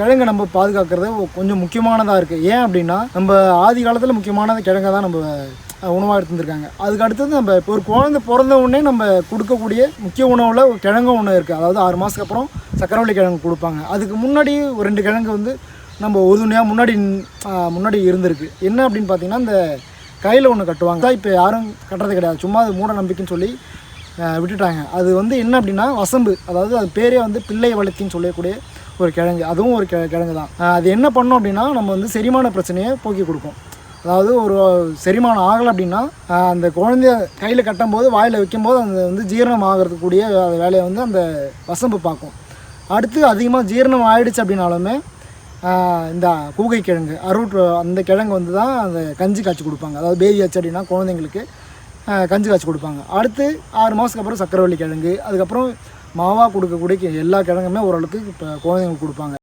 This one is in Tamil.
கிழங்கை நம்ம பாதுகாக்கிறது கொஞ்சம் முக்கியமானதாக இருக்குது ஏன் அப்படின்னா நம்ம ஆதி காலத்தில் முக்கியமான கிழங்கை தான் நம்ம உணவாக எடுத்துருக்காங்க அதுக்கு அடுத்தது நம்ம இப்போ ஒரு குழந்தை பிறந்த உடனே நம்ம கொடுக்கக்கூடிய முக்கிய உணவில் கிழங்கு ஒன்று இருக்குது அதாவது ஆறு மாதத்துக்கு அப்புறம் சக்கரவள்ளி கிழங்கு கொடுப்பாங்க. அதுக்கு முன்னாடி ஒரு ரெண்டு கிழங்கு வந்து நம்ம உறுதுணையாக முன்னாடி முன்னாடி இருந்திருக்கு. என்ன அப்படின்னு பார்த்தீங்கன்னா இந்த கையில் ஒன்று கட்டுவாங்க. இப்போ யாரும் கட்டுறது கிடையாது. சும்மா அது மூட நம்பிக்கைன்னு சொல்லி விட்டுட்டாங்க. அது வந்து என்ன அப்படின்னா வசம்பு. அதாவது அது பேரே வந்து பிள்ளை வளர்த்தின்னு சொல்லக்கூடிய ஒரு கிழங்கு அதுவும் ஒரு கிழங்கு தான். அது என்ன பண்ணோம் அப்படின்னா நம்ம வந்து செரிமான பிரச்சனையை போக்கி கொடுக்கும். அதாவது ஒரு செரிமானம் ஆகலை அப்படின்னா அந்த குழந்தைய கையில் கட்டும்போது வாயில் வைக்கும்போது அந்த வந்து ஜீரணம் ஆகிறதுக்கூடிய வேலையை வந்து அந்த வசம்பு பார்க்கும். அடுத்து அதிகமாக ஜீரணம் ஆயிடுச்சு அப்படின்னாலுமே இந்த கூகை கிழங்கு அருட் அந்த கிழங்கு வந்து தான் அந்த கஞ்சி காய்ச்சி கொடுப்பாங்க. அதாவது பேபி ஆச்சு அப்படின்னா குழந்தைங்களுக்கு கஞ்சி காய்ச்சி கொடுப்பாங்க. அடுத்து ஆறு மாதத்துக்கு அப்புறம் சக்கரவள்ளி கிழங்கு அதுக்கப்புறம் மாவாக கொடுக்கக்கூடிய எல்லா கிழங்குமே ஓரளவுக்கு இப்போ குழந்தைங்களுக்கு கொடுப்பாங்க.